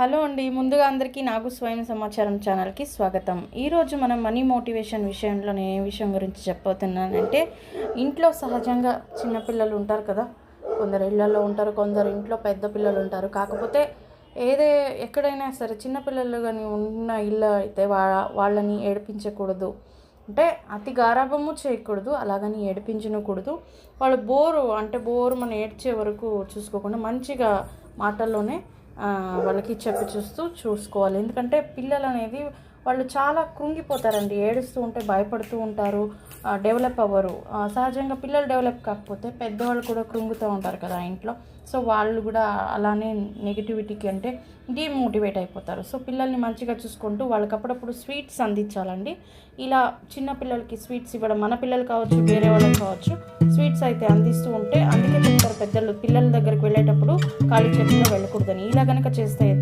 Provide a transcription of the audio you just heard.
Hello అండి ముందుగా అందరికీ నాకు స్వయం సమాచారం ఛానల్కి స్వాగతం. ఈరోజు మనం మనీ మోటివేషన్ విషయంలో నేను ఏ విషయం గురించి చెప్పబోతున్నానంటే ఇంట్లో సహజంగా చిన్నపిల్లలు ఉంటారు కదా కొందరు ఇళ్ళల్లో ఉంటారు కొందరు ఇంట్లో పెద్ద పిల్లలు ఉంటారు. కాకపోతే ఏదే ఎక్కడైనా సరే చిన్నపిల్లలు కానీ ఉన్న ఇల్లు అయితే వా వాళ్ళని ఏడిపించకూడదు. అంటే అతి గారాభము చేయకూడదు అలాగని ఏడిపించకూడదు వాళ్ళు బోరు అంటే బోరు మనం ఏడ్చే వరకు చూసుకోకుండా మంచిగా మాటల్లోనే వాళ్ళకి చెప్పి చూస్తూ చూసుకోవాలి. ఎందుకంటే పిల్లలు అనేది వాళ్ళు చాలా కృంగిపోతారండి. ఏడుస్తూ ఉంటే భయపడుతూ ఉంటారు. డెవలప్ అవ్వరు. సహజంగా పిల్లలు డెవలప్ కాకపోతే పెద్దవాళ్ళు కూడా కృంగుతూ ఉంటారు కదా ఇంట్లో. సో వాళ్ళు కూడా అలానే నెగిటివిటీకి అంటే డీమోటివేట్ అయిపోతారు. సో పిల్లల్ని మంచిగా చూసుకుంటూ వాళ్ళకి అప్పుడప్పుడు స్వీట్స్ అందించాలండి. ఇలా చిన్న పిల్లలకి స్వీట్స్ ఇవ్వడం మన పిల్లలు కావచ్చు వేరే వాళ్ళకి కావచ్చు స్వీట్స్ అయితే అందిస్తూ ఉంటే అందుకే చెప్తారు పెద్దలు పిల్లల దగ్గరికి వెళ్ళేటప్పుడు ఖాళీ చేతిలో వెళ్ళకూడదని. ఇలా కనుక చేస్తే అయితే